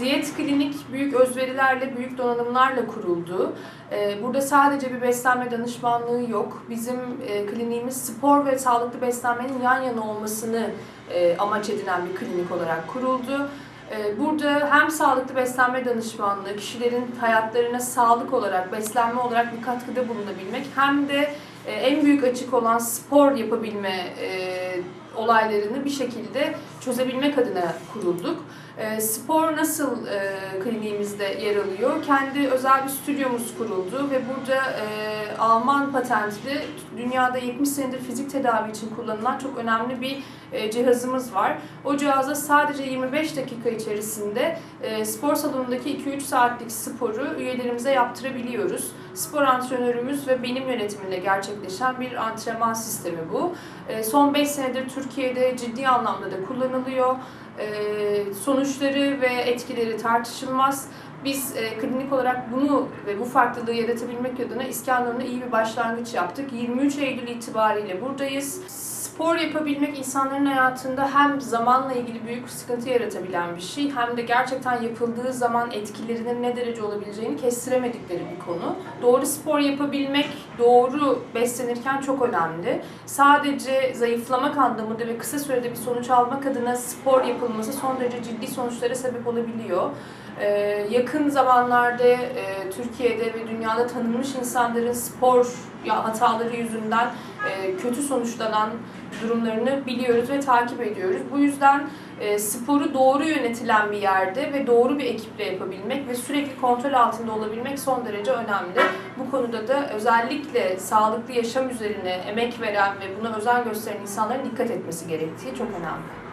Diyet klinik büyük özverilerle, büyük donanımlarla kuruldu. Ee, Burada sadece bir beslenme danışmanlığı yok. Bizim e, kliniğimiz spor ve sağlıklı beslenmenin yan yana olmasını e, amaç edinen bir klinik olarak kuruldu. Ee, Burada hem sağlıklı beslenme danışmanlığı, kişilerin hayatlarına sağlık olarak, beslenme olarak bir katkıda bulunabilmek hem de e, en büyük açık olan spor yapabilme olaylarını bir şekilde çözebilmek adına kurulduk. E, spor nasıl e, kliniğimizde yer alıyor? Kendi özel bir stüdyomuz kuruldu ve burada e, Alman patentli dünyada 70 senedir fizik tedavi için kullanılan çok önemli bir e, cihazımız var. O cihaza sadece 25 dakika içerisinde e, spor salonundaki 2-3 saatlik sporu üyelerimize yaptırabiliyoruz. Spor antrenörümüz ve benim yönetimimde gerçekleşen bir antrenman sistemi bu. E, son 5 senedir Türkiye'de ciddi anlamda da kullanılıyor. E, sonuçları ve etkileri tartışılmaz. Biz e, klinik olarak bunu ve bu farklılığı yaratabilmek adına İskenderun'da iyi bir başlangıç yaptık. 23 Eylül itibariyle buradayız. Spor yapabilmek insanların hayatında hem zamanla ilgili büyük sıkıntı yaratabilen bir şey hem de gerçekten yapıldığı zaman etkilerinin ne derece olabileceğini kestiremedikleri bir konu. Doğru spor yapabilmek, doğru beslenirken çok önemli. Sadece zayıflamak anlamında ve kısa sürede bir sonuç almak adına spor yapılması son derece ciddi sonuçlara sebep olabiliyor. Ee, yakın zamanlarda e, Türkiye'de ve dünyada tanınmış insanların spor ya hataları yüzünden e, kötü sonuçlanan durumlarını biliyoruz ve takip ediyoruz. Bu yüzden e, sporu doğru yönetilen bir yerde ve doğru bir ekiple yapabilmek ve sürekli kontrol altında olabilmek son derece önemli. Bu konuda da özellikle sağlıklı yaşam üzerine emek veren ve buna özen gösteren insanların dikkat etmesi gerektiği çok önemli.